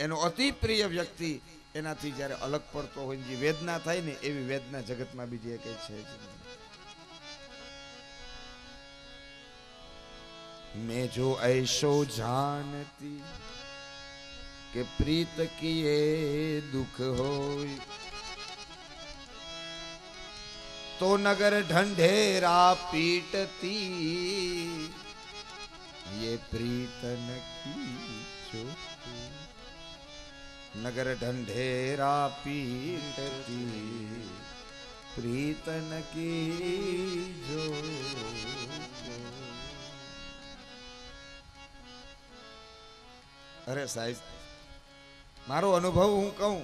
એનો અતિ પ્રિય વ્યક્તિ એનાથી જ્યારે અલગ પડતો હોય ને જે વેદના થાય ને એવી વેદના જગતમાં બીજી કઈ છે જ નહીં मैं जो ऐशो जानती કે પ્રીત કિએ દુઃખ હોય તો નગર ઢંઢેરા પીટતી ये प्रीतन की जो નગર ઢંઢેરા પીટતી પ્રીતન કી જો અરે સાહેબ મારો અનુભવ હું કહું,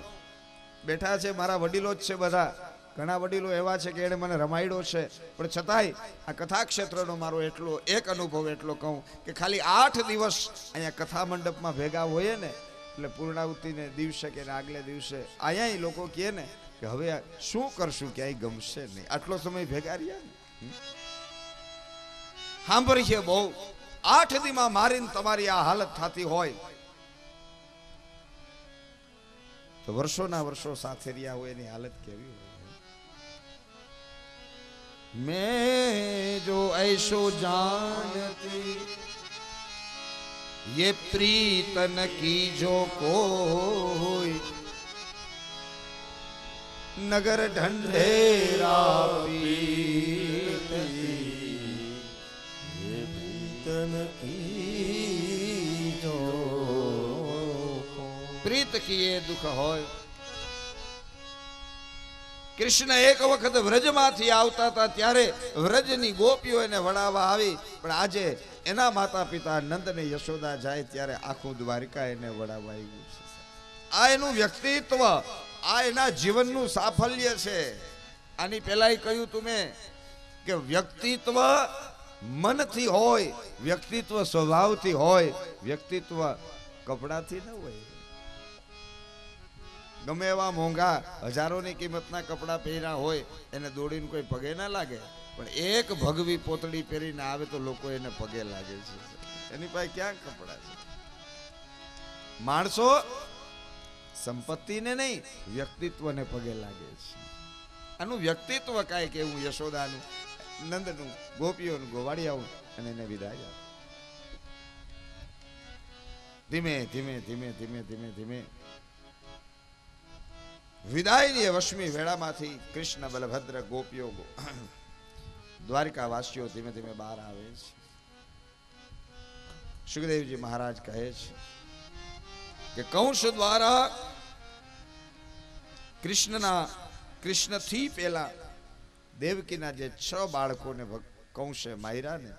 બેઠા છે મારા વડીલો જ છે બધા. ઘણા વડીલો એવા છે કે એણે મને રમાડ્યો છે. પણ છતાંય આ કથા ક્ષેત્રનો મારો એટલો, એક અનુભવ એટલો કહું કે ખાલી આઠ દિવસ અહીંયા કથા મંડપમાં ભેગા હોઈએ ને એટલે પૂર્ણાવૃત્તિને દિવસે કે આગલે દિવસે અહીંયા લોકો કહે ને કે હવે શું કરશું, ક્યાંય ગમશે નહીં. આટલો સમય ભેગા ને? સાંભળી છે બહુ. આઠ દીમાં મારીને તમારી આ હાલત થતી હોય. તો વર્ષોના વર્ષો સાથે રહ્યા હોય, એની હાલત કેવી હોય? મેં જો એસો જાણતી ये प्रीतन की जो कोई नगर ढंढेरा पीटती તન કી જો પ્રીત કીએ દુઃખ હોય કૃષ્ણ એક વખત વ્રજમાંથી આવતા હતા ત્યારે વ્રજની ગોપીઓ એને વડાવવા આવી પણ આજે એના માતા પિતા નંદ ને યશોદા જાય ત્યારે આખું દ્વારિકા એને વડાવવા આવ્યું છે આ એનું વ્યક્તિત્વ, આ એના જીવનનું સાફલ્ય છે. આની પેલા કહ્યું તું કે વ્યક્તિત્વ મનથી હોય, વ્યક્તિત્વ સ્વભાવથી હોય, વ્યક્તિત્વ કપડાથી ન હોય. ગમે એવા મોંઘા હજારોની કિંમતના કપડાં પહેર્યા હોય, એને દોડીને કોઈ પગે ના લાગે. પણ એક ભગવી પોતળી પહેરીને આવે તો લોકો એને પગે લાગે છે. એની પાસે ક્યાં કપડા છે? માણસો સંપત્તિને નહીં, વ્યક્તિત્વને પગે લાગે છે. આનું વ્યક્તિત્વ કાંઈ કેવું યશોદાનું, નંદનું, ગોપીઓનું ગોવાળિયાનું અને એને વિદાય આપે. ધીમે ધીમે ધીમે ધીમે ધીમે ધીમે. વિદાયની વશ્મી વેળામાંથી કૃષ્ણ, બલભદ્ર, ગોપીઓ દ્વારિકાવાસીઓ ધીમે ધીમે બહાર આવે છે. સુખદેવજી મહારાજ કહે છે કે કંસ દ્વારા કૃષ્ણના, કૃષ્ણથી પહેલા દેવકીના જે છ બાળકોને કંસે માર્યા ને,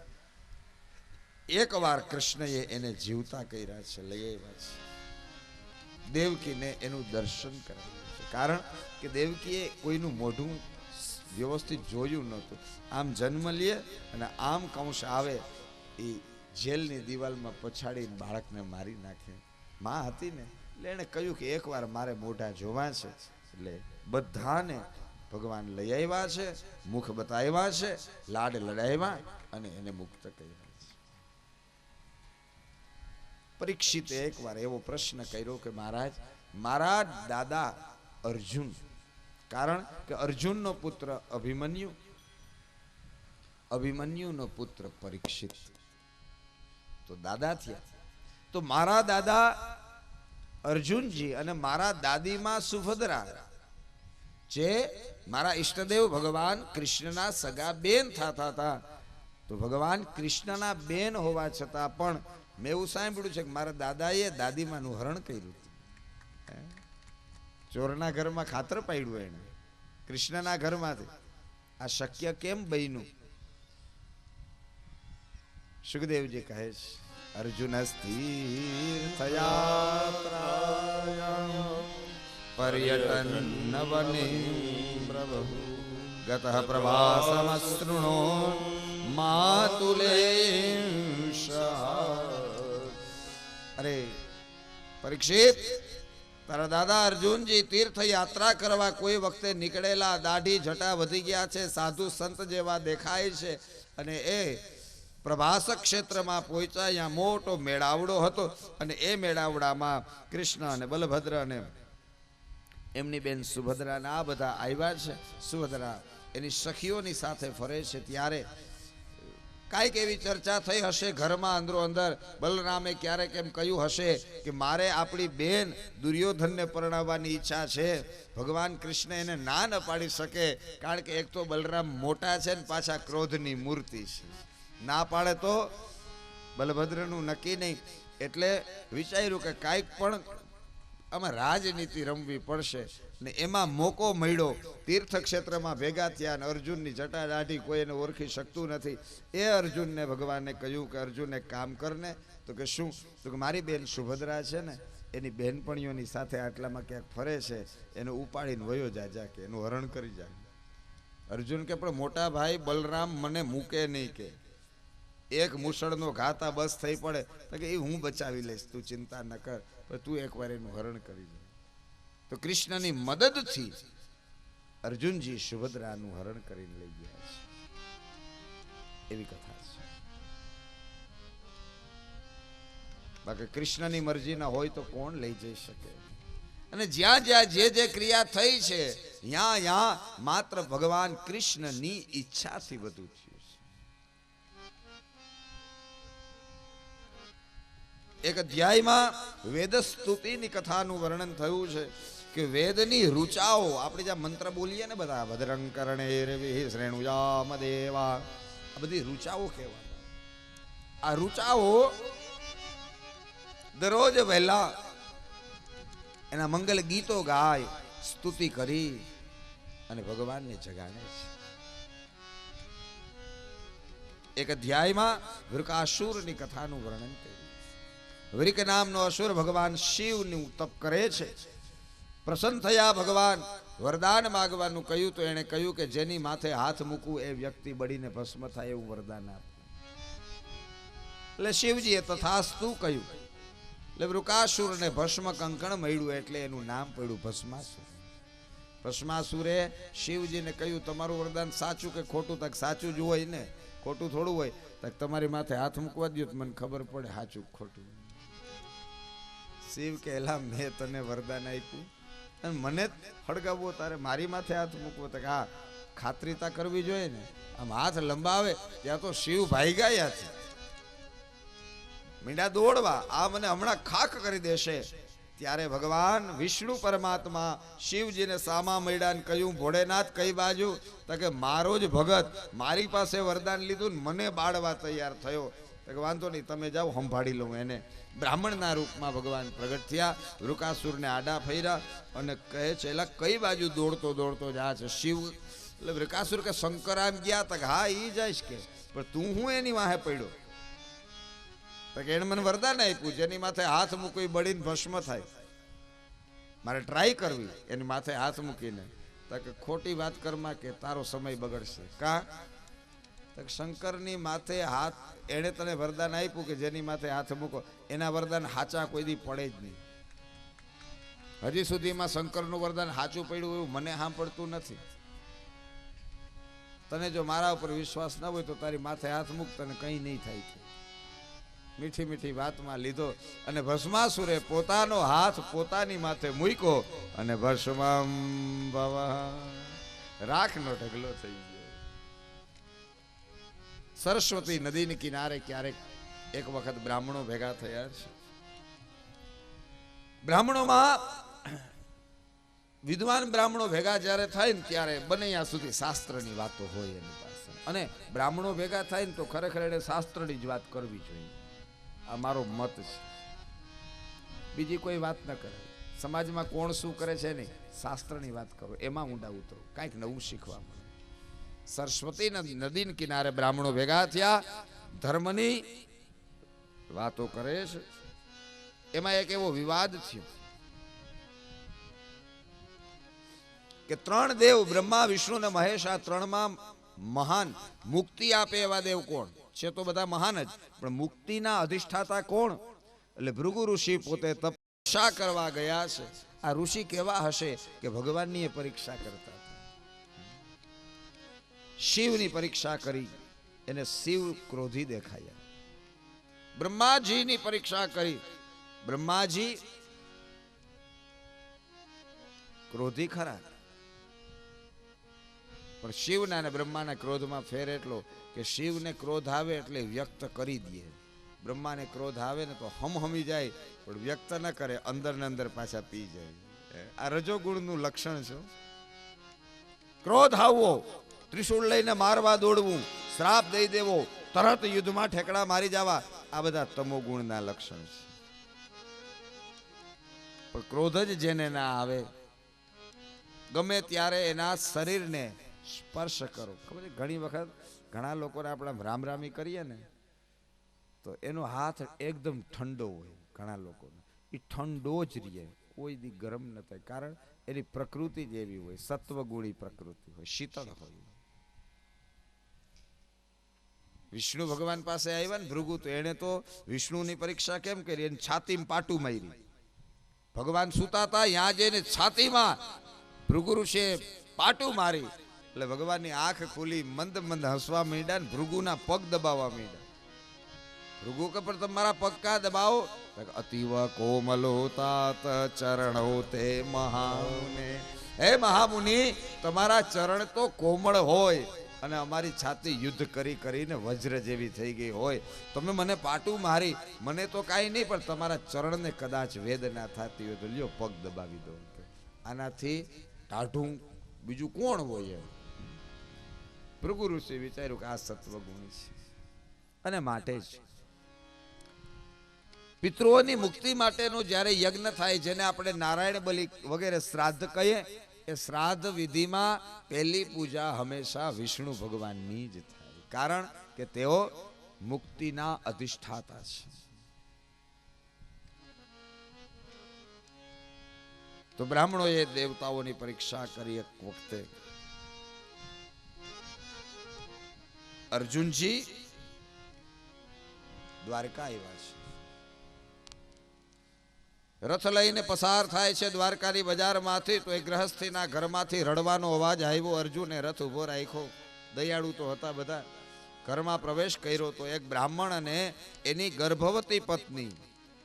એકવાર કૃષ્ણએ એને જીવતા કર્યા છે, લઈ આવ્યા છે. દેવકીને એનું દર્શન કરાવ્યું છે. કારણ કે દેવકીએ કોઈનું મોઢું વ્યવસ્થિત જોયું નહોતું. આમ જન્મ લે અને આમ કંસ આવે એ જેલની દિવાલમાં પછાડીને બાળકને મારી નાખે. માં હતી ને, એટલે એણે કહ્યું કે એકવાર મારે મોઢા જોવા છે, એટલે બધાને ભગવાન લઈ આવ્યા છે, મુખ બતાવ્યા છે, લાડ લડાવ્યા અને એને મુક્ત કર્યા છે. પરીક્ષિતે એકવાર એવો પ્રશ્ન કર્યો કે મહારાજ મારા દાદા અર્જુન કારણ કે અર્જુનનો પુત્ર અભિમન્યુ, અભિમન્યુનો પુત્ર પરીક્ષિત. તો દાદા થયા. તો મારા દાદા અર્જુનજી અને મારા દાદીમાં સુભદ્રા, જે મારા ઈષ્ટદેવ ભગવાન કૃષ્ણના સગા બેન થતા હતા. તો ભગવાન કૃષ્ણના બેન હોવા છતાં પણ મેં એવું સાંભળ્યું છે કે મારા દાદાએ દાદીમાનું હરણ કર્યું ચોરના ઘરમાં ખાતર પાડ્યું એને. કૃષ્ણના ઘરમાંથી. આ શક્ય કેમ બન્યું? સુખદેવજી કહે છે, અર્જુન સ્થિર થયા પર્યટન વને પ્રભુ. ગત પ્રવાસમસૃણો માતુલે અરે, પરીક્ષિત તારા દાદા અર્જુનજી તીર્થ યાત્રા કરવા કોઈ વખતે નીકળેલા દાઢી જટા વધી ગયા છે, સાધુ સંત જેવા દેખાય છે અને એ પ્રભાસ ક્ષેત્રમાં પહોંચ્યા, અહીંયા મોટો મેળાવડો હતો અને એ મેળાવડામાં કૃષ્ણ અને બલભદ્ર અને એમની બેન સુભદ્રાને આ બધા આવ્યા છે. સુભદ્રા એની સખીઓની સાથે ફરે છે ત્યારે કાંઈક એવી ચર્ચા થઈ હશે ઘરમાં અંદરો અંદર. બલરામે ક્યારેક એમ કહ્યું હશે કે મારે આપણી બેન દુર્યોધનને પરણાવવાની ઈચ્છા છે. ભગવાન કૃષ્ણ એને ના ન પાડી શકે, કારણ કે એક તો બલરામ મોટા છે ને પાછા ક્રોધની મૂર્તિ છે. ના પાડે તો બલભદ્રનું નક્કી નહીં. એટલે વિચાર્યું કે કાંઈક પણ આમાં રાજનીતિ રમવી પડશે ને એમાં મોકો મળ્યો. તીર્થ ક્ષેત્રમાં ભેગા થયા અને અર્જુનની જટાદાઢી કોઈ એને ઓળખી શકતું નથી. એ અર્જુનને ભગવાને કહ્યું કે, અર્જુન કામ કરને તો કે, શું? તો કે, મારી બેન સુભદ્રા છે ને, એની બહેનપણીઓની સાથે આટલામાં ક્યાંક ફરે છે, એને ઉપાડીને વયો જા જા કે, એનું હરણ કરી જાય અર્જુન કે, પણ મોટા ભાઈ બલરામ મને મૂકે નહીં કે. એક મુસળનો ઘાતા બસ થઈ પડે, તો કે એ હું બચાવી લઈશ, તું ચિંતા ન કર. તું એકવાર એનું હરણ કરી દે તો કૃષ્ણની મદદથી અર્જુનજી સુભદ્રાનું હરણ કરીને લઈ ગયા છે. એવી કથા છે. બાકી કૃષ્ણની મરજી ના હોય તો કોણ લઈ જઈ શકે? અને જ્યાં જ્યાં જે જે ક્રિયા થઈ છે ત્યાં ત્યાં માત્ર ભગવાન કૃષ્ણની ઈચ્છાથી બધું થયું એક અધ્યાયમાં વેદ સ્તુતિની કથાનું વર્ણન થયું છે કે વેદની રૂચાઓ, આપણે જ્યાં મંત્ર બોલીએ ને બધા, ભદ્રં કરણે રવિ શ્રેણુજામ દેવા આ બધી રૂચાઓ કહેવાય. આ રૂચાઓ દરરોજ વહેલા એના મંગલ ગીતો ગાય, સ્તુતિ કરી અને ભગવાનને જગાડે છે. એક અધ્યાયમાં વૃકાસુરની કથાનું વર્ણન કર્યું. વૃક નામનો અસુર ભગવાન શિવનું તપ કરે છે. પ્રસન્ન થયા ભગવાન, વરદાન માગવાનું કહ્યું તો એણે કહ્યું કે જેની માથે હાથ મૂકવું એ વ્યક્તિ બળીને ભસ્મ થાય એવું વરદાન આપ એટલે શિવજીએ તથાસ્તુ કહ્યું એટલે વૃકાસુરને ભસ્મ કંકણ મળ્યું એટલે એનું નામ પડ્યું ભસ્માસુર. ભસ્માસુરે શિવજીને કહ્યું, તમારું વરદાન સાચું કે ખોટું? તક સાચું જ હોય ને? ખોટું થોડું હોય? તક તમારી માથે હાથ મૂકવા દો તો મને ખબર પડે સાચું ખોટું. શિવ કે મેં તને વરદાન આપ્યું. અને મને જ હળગાવવો, તારે મારી માથે હાથ મૂકવો. તો હા ખાતરીતા કરવી જોઈએ ને. આમ હાથ લંબાવે, ત્યાં તો શિવ ભાઈ ગયા છે. મીંડા દોડવા, આ મને હમણાં ખાખ કરી દેશે. ત્યારે ભગવાન વિષ્ણુ પરમાત્મા શિવજીને સામા મળ્યા કહ્યું ભોળેનાથ કઈ બાજુ? તો કે મારો જ ભગત મારી પાસે વરદાન લીધું મને બાળવા તૈયાર થયો. તો વાંધો નહીં, તમે જાઓ, સંભાળી લઉં એને બ્રાહ્મણના રૂપમાં ભગવાન પ્રગટ થયા વૃકાસુરને આડા ફર્યા અને કહે છે, એલા, કઈ બાજુ દોડતો દોડતો જા છે? શિવ, એટલે વૃકાસુર કે શંકર આમ ગયા તક હા એ જઈશ કે. પણ તું હું એની વાહે પડ્યો? તો કે એણે મને વરદાન આપ્યું જેની માથે હાથ મૂકવી બળીને ભસ્મ થાય. મારે ટ્રાય કરવી, એની માથે હાથ મૂકીને. તો કે ખોટી વાત કરમાં કે તારો સમય બગડશે. કા? તો શંકરની માથે હાથ, એણે તને વરદાન આપ્યું કે જેની માથે હાથ મૂકો? એના વરદાન હાચા કોઈ દી પડે જ નહીં. હજી સુધીમાં શંકરનું વરદાન હાચું પડ્યું એવું મને સાંભળતું નથી. તને જો મારા ઉપર વિશ્વાસ ન હોય તો તારી માથે હાથ મૂક, તને કંઈ નહીં થાય મીઠી મીઠી વાતમાં લીધો અને ભસ્માસુરે પોતાનો હાથ પોતાની માથે મૂક્યો અને ભસ્મા રાખનો ઢગલો થઈ ગયો. સરસ્વતી નદીની કિનારે ક્યારેક એક વખત બ્રાહ્મણો ભેગા થયા છે. બ્રાહ્મણોમાં વિદ્વાન બ્રાહ્મણો ભેગા જ્યારે થાય ને ત્યારે બને ત્યાં સુધી શાસ્ત્રની વાતો હોય એની પાસે. અને બ્રાહ્મણો ભેગા થાય ને તો ખરેખર એને શાસ્ત્રની જ વાત કરવી જોઈએ. આ મારો મત છે. બીજી કોઈ વાત ન કરે. સમાજમાં કોણ શું કરે છે નહીં શાસ્ત્રની વાત કરો. એમાં ઊંડા ઉતરો. કાંઈક નવું શીખવા મળે. સરસ્વતી નદી કિનારે બ્રાહ્મણો ભેગા થયા. ધર્મની વાતો કરે છે. એમાં એક એવો વિવાદ થયો કે ત્રણ દેવ બ્રહ્મા, વિષ્ણુ ને મહેશ આ ત્રણમાં મહાન. મુક્તિ આપે એવા દેવ કોણ? છે તો બધા મહાન જ, પણ મુક્તિના અધિષ્ઠાતા કોણ? એટલે ભૃગુ ઋષિ પોતે તપસ્યા કરવા ગયા છે? આ ઋષિ કેવા હશે કે ભગવાનની એ પરીક્ષા કરતા. શિવની પરીક્ષા કરી, એને શિવ ક્રોધી દેખાયા. બ્રહ્માજીની પરીક્ષા કરી, બ્રહ્માજી ક્રોધી ખરા. પણ શિવના અને બ્રહ્માના ક્રોધમાં ફેર એટલો કે શિવને ક્રોધ આવે એટલે વ્યક્ત કરી દે. બ્રહ્માને ક્રોધ આવે ને તો હમ હમી જાય, પણ વ્યક્ત ન કરે અંદર ને અંદર પાછા પી જાય. આ રજોગુણનું લક્ષણ છે. ક્રોધ આવવો ત્રિશૂળ લઈને મારવા દોડવું. શ્રાપ દઈ દેવો. તરત યુદ્ધમાં ઠેકડા મારી જવા. આ બધા તમો ગુણના લક્ષણ છે. પણ ક્રોધ જ જેને ના આવે, ગમે ત્યારે એના શરીરને સ્પર્શ કરો. ખબર ઘણી વખત ઘણા લોકોને આપણે રામ રામી કરીએ ને, તો એનો હાથ એકદમ ઠંડો હોય ઘણા લોકોનો. એ ઠંડો જ રહે, કોઈ દી ગરમ ન થાય. કારણ એની પ્રકૃતિ જ એવી હોય, સત્વગુણી પ્રકૃતિ હોય, શીતળ હોય. વિષ્ણુ ભગવાન પાસે આવ્યા ને ભૃગુ તો એણે તો વિષ્ણુની પરીક્ષા કેમ કરી? એને છાતીમાં પાટું મારી ભગવાન સુતા હતા ત્યાં જઈને છાતીમાં ભૃગુ ઋષિએ પાટું મારી. એટલે ભગવાનની આંખ ખુલી, મંદ મંદ હસવા માંડ્યા ને ભૃગુના પગ દબાવવા માંડ્યા. ભૃગુ કે પણ તમારા પગ કા દબાવો? અતિવ કોમલો તાત ચરણો તે મહામુને. હે મહામુનિ, તમારા ચરણ તો કોમળ હોય. અને અમારી છાતી યુદ્ધ કરી કરીને વજ્ર જેવી થઈ ગઈ હોય. તમે મને પાટું મારી. મને તો કાંઈ નહીં, પણ તમારા ચરણને કદાચ વેદના થતી હોય તો લ્યો, પગ દબાવી દો. આનાથી ટાઢું બીજું કોણ હોય? એમ ભૃગુ ઋષિ વિચાર્યું કે આ સત્વગુણ છે. અને માટે જ. પિતૃઓની મુક્તિ માટેનું જ્યારે યજ્ઞ થાય, જેને આપણે નારાયણ બલિ વગેરે શ્રાદ્ધ કહીએ એ શ્રાદ્ધ વિધિમાં પહેલી પૂજા હંમેશા વિષ્ણુ ભગવાનની જ થાય. કારણ કે તેઓ મુક્તિના અધિષ્ઠાતા છે. તો બ્રાહ્મણોએ દેવતાઓની પરીક્ષા કરી એક વખતે. અર્જુનજી દ્વારકા આવ્યા છે. રથ લઈને પસાર થાય છે દ્વારકાની બજારમાંથી તો એ ગ્રહસ્થીના ઘરમાંથી રડવાનો અવાજ આવ્યો. અર્જુને રથ ઊભો રાખ્યો. દયાળુ તો હતા બધા. ઘરમાં પ્રવેશ કર્યો તો એક બ્રાહ્મણ અને એની ગર્ભવતી પત્ની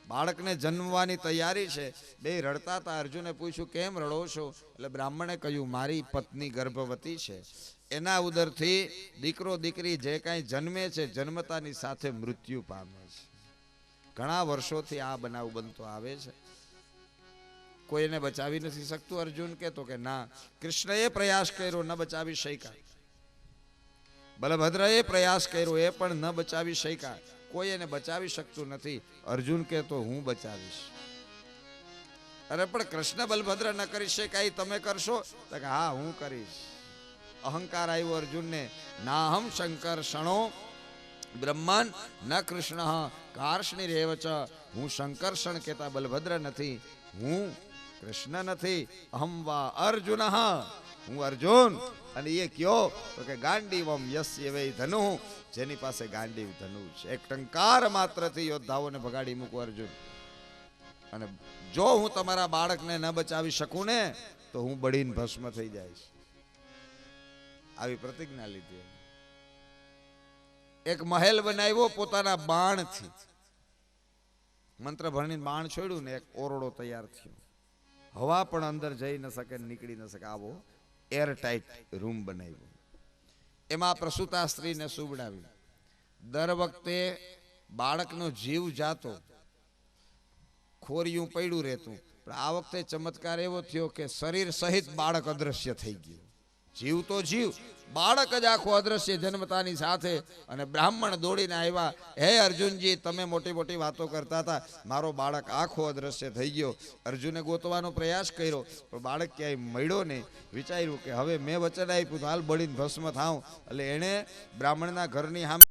બાળકને જન્મવાની તૈયારી છે. બે રડતા હતા. અર્જુને પૂછ્યું, કેમ રડો છો? એટલે બ્રાહ્મણે કહ્યું, મારી પત્ની ગર્ભવતી છે. એના ઉદરથી દીકરો દીકરી જે કાંઈ જન્મે છે જન્મતાની સાથે મૃત્યુ પામે છે. ઘણા વર્ષોથી આ બનાવ બનતો આવે છે. કોઈ એને બચાવી નથી શકતું અર્જુન કહેતો કે ના, કૃષ્ણએ પ્રયાસ કર્યો, ન બચાવી શક્યા. બલભદ્રએ પ્રયાસ કર્યો, એ પણ ન બચાવી શક્યા. કોઈ એને બચાવી શકતું નથી. અર્જુન કહેતો, હું બચાવીશ. અરે, પણ કૃષ્ણ બલભદ્ર ન કરી શકાય તમે કરશો? તો કે, હા, હું કરીશ. અહંકાર આવ્યો અર્જુનને. નાહમ શંકર ક્ષણો બ્રહ્મન ન કૃષ્ણ કાર્ષ્ણી રેવ ચ. હું શંકર્ષણ કેતા બલભદ્ર નથી. હું કૃષ્ણ નથી. અહમ વા અર્જુન. હું અર્જુન. અને એ કયો? તો કે ગાંડીવમ યસ્ય વૈ ધનુ. જેની પાસે ગાંડીવ ધનુ છે. એક ટંકાર માત્રથી યોદ્ધાઓને ભગાડી મૂકું અર્જુન. અને જો હું તમારા બાળકને ન બચાવી શકું ને, તો હું બળીને ભસ્મ થઈ જઈશ આવી પ્રતિજ્ઞા લીધી એક મહેલ બનાવ્યો પોતાના બાણથી. મંત્ર ભણીને બાણ છોડ્યું ને એક ઓરડો તૈયાર થયો. હવા પણ અંદર જઈ ન શકે, નીકળી ન શકે. આવો એર ટાઈટ રૂમ બનાવ્યો. એમાં પ્રસૂતા સ્ત્રીને સુવડાવી દર વખતે બાળકનો જીવ જાતો. ખોરિયું પડ્યું રહેતું. પણ આ વખતે ચમત્કાર એવો થયો કે શરીર સહિત બાળક અદ્રશ્ય થઈ ગયું. જીવ તો જીવ. બાળક જ આખું અદ્રશ્ય જન્મતાની સાથે અને બ્રાહ્મણ દોડીને આવ્યા. હે અર્જુનજી, તમે મોટી મોટી વાતો કરતા હતા. મારો બાળક આખો અદ્રશ્ય થઈ ગયો. અર્જુને ગોતવાનો પ્રયાસ કર્યો, પણ બાળક ક્યાંય મળ્યો નહીં. વિચાર્યું કે હવે મેં વચન આપ્યું હાલ બળીને ભસ્મ થાઉં. એટલે એણે બ્રાહ્મણના ઘરની સામે